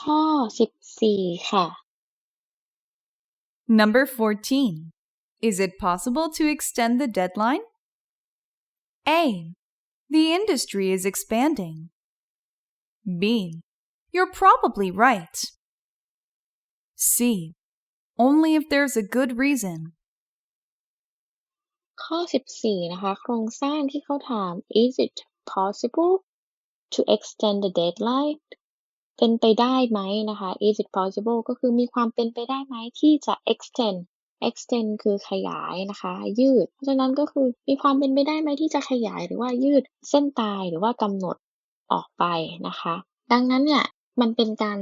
14 ค่ะ Number 14. Is it possible to extend the deadline? A. The industry is expanding. B. You're probably right. C. Only if there's a good reason. ข้อ 14 นะคะ โครงสร้างที่เขาถาม is it possible to extend the deadline เป็นไปได้ไหมนะคะ is it possible ก็คือมีความเป็นไปได้ไหมที่จะ extend extend คือขยายนะคะ ยืด เพราะฉะนั้นก็คือมีความเป็นไปได้ไหมที่จะขยายหรือว่ายืดเส้นตายหรือว่ากำหนดออกไปนะคะ ดังนั้นเนี่ยมันเป็นการ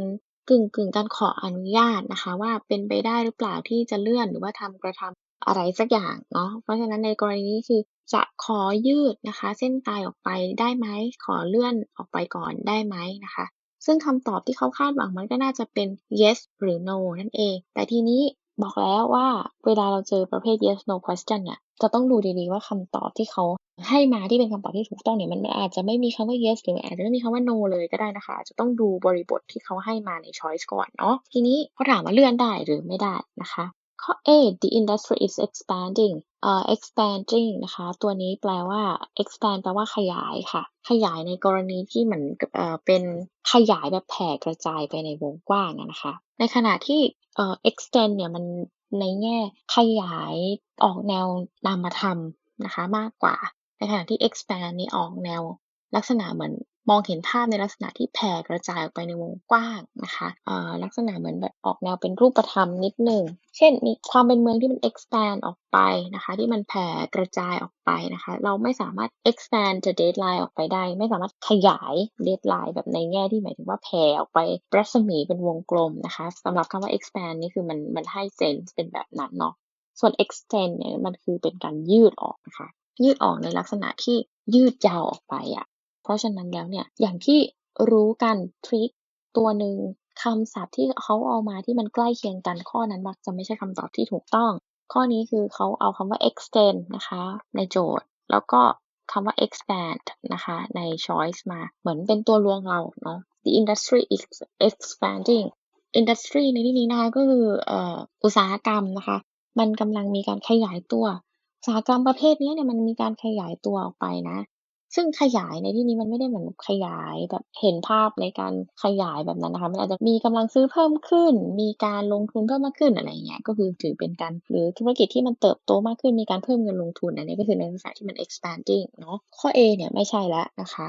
กึ่งกึ่งการขออนุญาตนะคะ ว่าเป็นไปได้หรือเปล่าที่จะเลื่อนหรือว่าทำกระทำอะไรสักอย่างเนาะเพราะฉะนั้นในกรณีนี้คือจะขอยืดนะคะ เส้นตายออกไปได้ไหมขอเลื่อนออกไปก่อนได้ไหมนะคะ ซึ่งคำตอบที่เขาคาดหวังมันก็น่าจะเป็น yes หรือ no นั่นเอง แต่ทีนี้บอกแล้วว่าเวลาเราเจอประเภท yes no question เนี่ยจะต้องดูดีๆว่าคำตอบที่เขาให้มาที่เป็นคำตอบที่ถูกต้องเนี่ยมันอาจจะไม่มีคำว่า yes หรืออาจจะไม่มีคำว่า no เลยก็ได้นะคะจจะต้องดูบริบทที่เขาให้มาใน choice ก่อนเนาะทีนี้เขาถามว่าเลื่อนได้หรือไม่ได้นะคะข้อ A the industry is expanding เอ่อ expanding นะคะ ตัวนี้แปลว่า expand แปลว่าขยายค่ะ ขยายในกรณีที่เหมือนกับเอ่อเป็นขยายแบบแผ่กระจายไปในวงกว้างนะคะ ในขณะที่เอ่อ extend เนี่ยมันในแง่ขยายออกแนวนามธรรมนะคะมากกว่า ในขณะที่ expand นี่ออกแนวลักษณะเหมือน มองเห็นภาพในลักษณะที่แผ่กระจายออกไปในวงกว้างนะคะอ่อลักษณะเหมือนแบบออกแนวเป็นรูปธรรมนิดหนึ่ง เช่นมีความเป็นเมืองที่มัน expand ออกไปนะคะ ที่มันแผ่กระจายออกไปนะคะ เราไม่สามารถ expand the deadline ออกไปได้ ไม่สามารถขยาย deadline แบบในแง่ที่หมายถึงว่าแผ่ออกไปรัศมีเป็นวงกลมนะคะสำหรับคำว่า expand นี่คือมันมันให้ sense เป็นแบบนั้นเนาะส่วน extend เนี่ยมันคือเป็นการยืดออกนะคะยืดออกในลักษณะที่ยืดยาวออกไปอะ ราะฉะนั้นแล้วเนี่ยอย่างที่รู้กัน trick ตัวหนึ่งคำศัพท์ที่เขาเอามาที่มันใกล้เคียงกันข้อนั้นมักจะไม่ใช่คำตอบที่ถูกต้อง ข้อนี้คือเขาเอาคำว่า extend นะคะ ในโจทย์ แล้วก็คำว่า expand นะคะใน choice มาเหมือนเป็นตัวลวงเราเนาะ the industry is expanding industry ในที่นี้นะคะก็คืออ่ออุตสาหกรรมนะคะ มันกำลังมีการขยายตัว อุตสาหกรรมประเภทนี้เนี่ยมันมีการขยายตัวออกไปนะ ซึ่งขยายในที่นี้มันไม่ได้เหมือนขยายแบบเห็นภาพในการขยายแบบนั้นนะคะ มันอาจจะมีกำลังซื้อเพิ่มขึ้น มีการลงทุนเพิ่มมากขึ้นอะไรอย่างเงี้ย ก็คือถือเป็นการหรือธุรกิจที่มันเติบโตมากขึ้น มีการเพิ่มเงินลงทุนอันนี้ก็คือในลักษณะที่มัน expanding เนาะ ข้อ A เนี่ยไม่ใช่แล้วนะคะ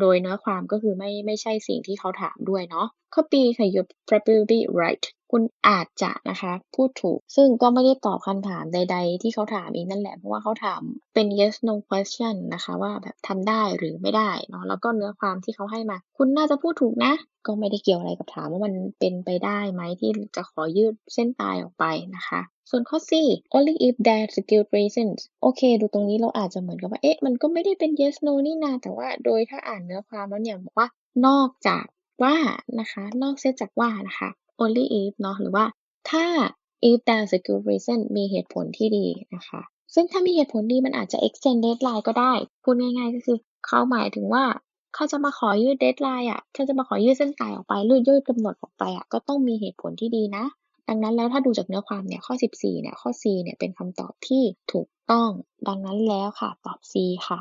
โดยเนื้อความก็คือไม่ไม่ใช่สิ่งที่เขาถามด้วยเนาะ ข้อ B ค่ะ your probably right คุณอาจจะนะคะพูดถูก ซึ่งก็ไม่ได้ตอบคำถามใด ๆ ที่เขาถามอีกนั่นแหละ เพราะว่าเขาถามเป็น yes no question นะคะ ว่าแบบทำได้หรือไม่ได้เนาะแล้วก็เนื้อความที่เขาให้มา คุณน่าจะพูดถูกนะ ก็ไม่ได้เกี่ยวอะไรกับถามว่ามันเป็นไปได้ไหมที่จะขอยืดเส้นตายออกไปนะคะส่วนข้อ C only if there's a good reasons โอเค ดูตรงนี้เราอาจจะเหมือนกับว่า เอ๊ะ มันก็ไม่ได้เป็น yes no นี่นา แต่ว่าโดยถ้าอ่านเนื้อความแล้วเนี่ยบอกว่า นอกจากว่านะคะ นอกเสียจากว่านะคะ only if เนาะหรือว่าถ้า if there's a good reason มีเหตุผลที่ดีนะคะ ซึ่งถ้ามีเหตุผลดีมันอาจจะ extend deadline ก็ได้ พูดง่ายๆก็คือเขาหมายถึงว่าเขาจะมาขอยืด deadline อะเขาจะมาขอยืดเส้นตายออกไปยืดยืดกำหนดออกไปอะก็ต้องมีเหตุผลที่ดีนะ ดังนั้นแล้วถ้าดูจากเนื้อความเนี่ยข้อ 14เนี่ยข้อ C เนี่ยเป็นคำตอบที่ถูกต้อง ดังนั้นแล้วค่ะตอบ C ค่ะ